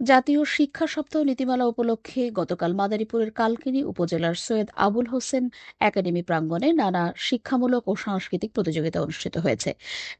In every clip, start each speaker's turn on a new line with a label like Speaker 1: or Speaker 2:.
Speaker 1: জাতীয় শিক্ষা সপ্তাহ নীতিমালা উপলক্ষে গতকাল মাদারীপুরের কালকিনি উপজেলার সৈয়দ আবুল হোসেন একাডেমি প্রাঙ্গণে নানা শিক্ষামূলক ও সাংস্কৃতিক প্রতিযোগিতা অনুষ্ঠিত হয়েছে।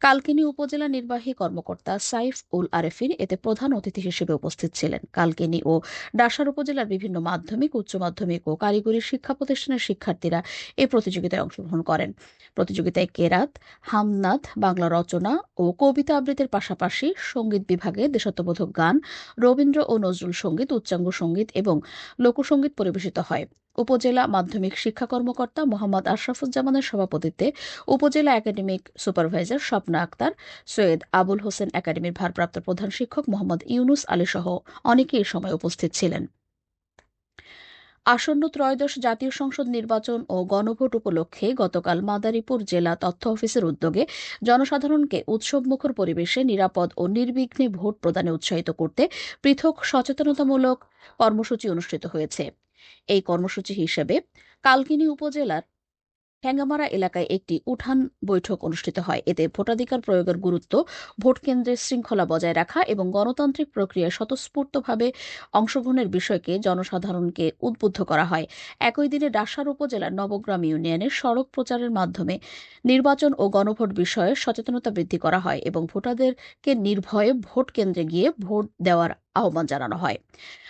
Speaker 1: কালকিনি উপজেলা নির্বাহী কর্মকর্তা সাইফ উল আরেফিন এতে প্রধান অতিথি হিসেবে উপস্থিত ছিলেন। কালকিনি ও ডাসার উপজেলার বিভিন্ন মাধ্যমিক, উচ্চ মাধ্যমিক ও কারিগরি শিক্ষা প্রতিষ্ঠানের শিক্ষার্থীরা এই প্রতিযোগিতায় অংশগ্রহণ করেন। প্রতিযোগিতায় কেরাত, হামনাথ, বাংলা রচনা ও কবিতা আবৃত্তির পাশাপাশি সংগীত বিভাগে দেশাত্মবোধক গান, রবীন্দ্র ও নজরুল সংগীত, উচ্চাঙ্গ সংগীত এবং লোকসঙ্গীত পরিবেশিত হয়। উপজেলা মাধ্যমিক শিক্ষা কর্মকর্তা মোহাম্মদ আশরাফুজ্জামানের সভাপতিত্বে উপজেলা একাডেমিক সুপারভাইজার স্বপ্না আক্তার, সৈয়দ আবুল হোসেন একাডেমির ভারপ্রাপ্ত প্রধান শিক্ষক মোহাম্মদ ইউনুস আলী সহ অনেকে এ সময় উপস্থিত ছিলেন। আসন্ন ত্রয়োদশ জাতীয় সংসদ নির্বাচন ও গণভোট উপলক্ষে গতকাল মাদারীপুর জেলা তথ্য অফিসের উদ্যোগে জনসাধারণকে উৎসবমুখর পরিবেশে নিরাপদ ও নির্বিঘ্নে ভোট প্রদানে উৎসাহিত করতে পৃথক সচেতনতামূলক কর্মসূচি অনুষ্ঠিত হয়েছে। এই কর্মসূচি হিসেবে কালকিনি উপজেলার ঠ্যাঙ্গামারা এলাকায় একটি উঠান বৈঠক অনুষ্ঠিত হয়। এতে ভোটাধিকার প্রয়োগের গুরুত্ব, ভোট কেন্দ্রের শৃঙ্খলা বজায় রাখা এবং গণতান্ত্রিক প্রক্রিয়ায় স্বতঃস্ফূর্তভাবে অংশগ্রহণের বিষয়কে জনসাধারণকে উদ্বুদ্ধ করা হয়। একই দিনে ডাসার উপজেলার নবগ্রাম ইউনিয়নে সড়ক প্রচারের মাধ্যমে নির্বাচন ও গণভোট বিষয়ে সচেতনতা বৃদ্ধি করা হয় এবং ভোটারদেরকে নির্ভয়ে ভোট কেন্দ্রে গিয়ে ভোট দেওয়ার আহ্বান জানানো হয়।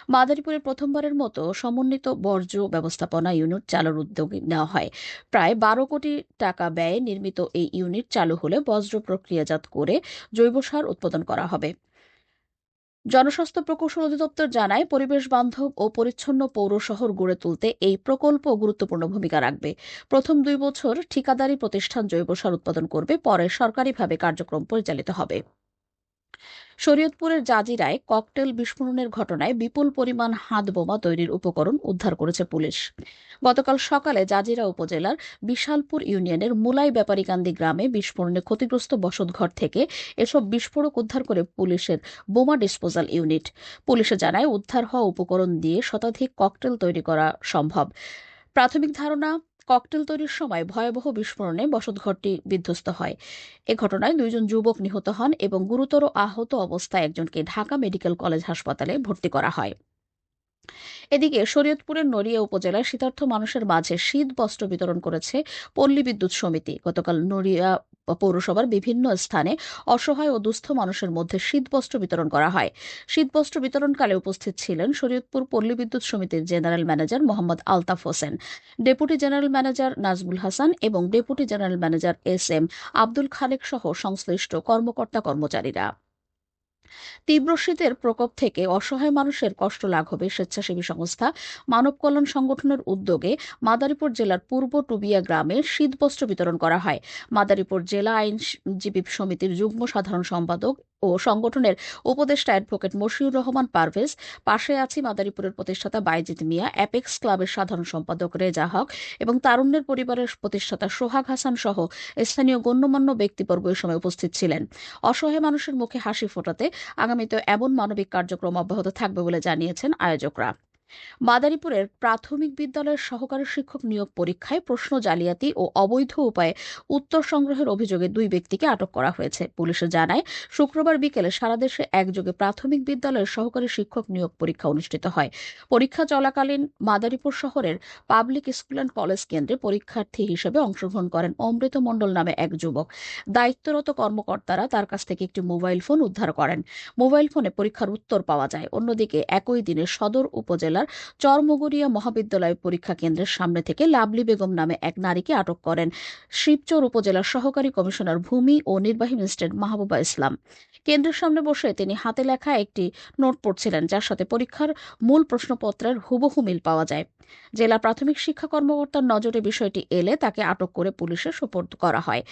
Speaker 1: মাদারীপুরে প্রথমবারের মতো সমন্বিত বর্জ্য ব্যবস্থাপনা ইউনিট চালুর উদ্যোগ নেওয়া হয়। প্রায় বারো কোটি টাকা ব্যয়ে নির্মিত এই ইউনিট চালু হলে বজ্র প্রক্রিয়াজাত করে জৈব সার উৎপাদন করা হবে। জনস্বাস্থ্য প্রকৌশল অধিদপ্তর জানায়, পরিবেশ বান্ধব ও পরিচ্ছন্ন পৌর শহর গড়ে তুলতে এই প্রকল্প গুরুত্বপূর্ণ ভূমিকা রাখবে। প্রথম দুই বছর ঠিকাদারি প্রতিষ্ঠান জৈব সার উৎপাদন করবে, পরে সরকারিভাবে কার্যক্রম পরিচালিত হবে। শরীয়তপুরের জাজিরায় ককটেল বিস্ফোরণের ঘটনায় বিপুল পরিমাণ হাত বোমা তৈরির উপকরণ উদ্ধার করেছে পুলিশ। গতকাল সকালে জাজিরা উপজেলার বিশালপুর ইউনিয়নের মুলাই ব্যাপারীকান্দি গ্রামে বিস্ফোরণে ক্ষতিগ্রস্ত বসতঘর থেকে এসব বিস্ফোরক উদ্ধার করে পুলিশের বোমা ডিসপোজাল ইউনিট। পুলিশে জানায়, উদ্ধার হওয়া উপকরণ দিয়ে শতাধিক ককটেল তৈরি করা সম্ভব। প্রাথমিক ধারণা ককটেল তৈরির সময় ভয়াবহ বিস্ফোরণে বসতঘরটি বিধ্বস্ত হয়। এ ঘটনায় দুইজন যুবক নিহত হন এবং গুরুতর আহত অবস্থায় একজনকে ঢাকা মেডিকেল কলেজ হাসপাতালে ভর্তি করা হয়। এদিকে শরীয়তপুরের নড়িয়া উপজেলায় শীতার্থ মানুষের মাঝে শীত বস্ত্র বিতরণ করেছে পল্লী বিদ্যুৎ সমিতি। গতকাল নড়িয়া পৌরসভার বিভিন্ন স্থানে অসহায় ও দুস্থ মানুষের মধ্যে শীতবস্ত্র বিতরণ করা হয়। শীতবস্ত্র বিতরণকালে উপস্থিত ছিলেন শরীয়তপুর পল্লী বিদ্যুৎ সমিতির general manager Mohammad Altaf Hossain, deputy general manager Nazbul Hasan এবং deputy general manager S M Abdul Khalek সহ সংশ্লিষ্ট কর্মকর্তা কর্মচারীরা তীব্র শীতের প্রকোপ থেকে অসহায় মানুষের কষ্ট লাঘবে স্বেচ্ছাসেবী সংস্থা মানব কল্যাণ সংগঠনের উদ্যোগে মাদারীপুর জেলার পূর্ব টুবিয়া গ্রামে শীতবস্ত্র বিতরণ করা হয়। মাদারীপুর জেলা আইনজীবী সমিতির যুগ্ম সাধারণ সম্পাদক ও সংগঠনের উপদেষ্টা অ্যাডভোকেট মশিউর রহমান পারভেজ, পাশে আছি মাদারীপুরের প্রতিষ্ঠাতা বাইজিদ মিয়া, অ্যাপেক্স ক্লাবের সাধারণ সম্পাদক রেজা হক এবং তারুণ্যের পরিবারের প্রতিষ্ঠাতা সোহাগ হাসান সহ স্থানীয় গণ্যমান্য ব্যক্তিবর্গ এ সময় উপস্থিত ছিলেন। অসহায় মানুষের মুখে হাসি ফোটাতে আগামীতে এমন মানবিক কার্যক্রম অব্যাহত থাকবে বলে জানিয়েছেন আয়োজকরা। মাদারীপুরের প্রাথমিক বিদ্যালয়ের সহকারী শিক্ষক নিয়োগ পরীক্ষায় প্রশ্ন জালিয়াতি ও অবৈধ উপায়ে উত্তর সংগ্রহের অভিযোগে দুই ব্যক্তিকে আটক করা হয়েছে। পুলিশে জানায়, শুক্রবার বিকেলে সারা দেশে একযোগে প্রাথমিক বিদ্যালয়ের সহকারী শিক্ষক নিয়োগ পরীক্ষা অনুষ্ঠিত হয়। পরীক্ষা চলাকালীন মাদারীপুর শহরের পাবলিক স্কুল অ্যান্ড কলেজ কেন্দ্রে পরীক্ষার্থী হিসেবে অংশগ্রহণ করেন অমৃত মণ্ডল নামে এক যুবক। দায়িত্বরত কর্মকর্তারা তার কাছ থেকে একটি মোবাইল ফোন উদ্ধার করেন। মোবাইল ফোনে পরীক্ষার উত্তর পাওয়া যায়। অন্যদিকে একই দিনে সদর উপজেলা জেলার চরমগরিয়া মহাবিদ্যালয় পরীক্ষা কেন্দ্রের সামনে থেকে লাভলি বেগম নামে এক নারীকে আটক করেন শিবচর উপজেলার সহকারী কমিশনার ভূমি ও নির্বাহী ম্যাজিস্ট্রেট মাহবুবা ইসলাম। কেন্দ্রের সামনে বসে তিনি হাতে লেখা একটি নোট পড়ছিলেন, যার সাথে পরীক্ষার মূল প্রশ্নপত্রের হুবহু মিল পাওয়া যায়। জেলা প্রাথমিক শিক্ষা কর্মকর্তার নজরে বিষয়টি এলে তাকে আটক করে পুলিশে সোপর্দ করা হয়।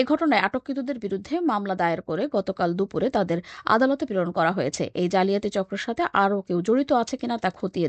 Speaker 1: এ ঘটনায় আটককৃতদের বিরুদ্ধে মামলা দায়ের করে গতকাল দুপুরে তাদের আদালতে প্রেরণ করা হয়েছে। এই জালিয়াতি চক্রের সাথে আরও কেউ জড়িত আছে কিনা তা খতিয়ে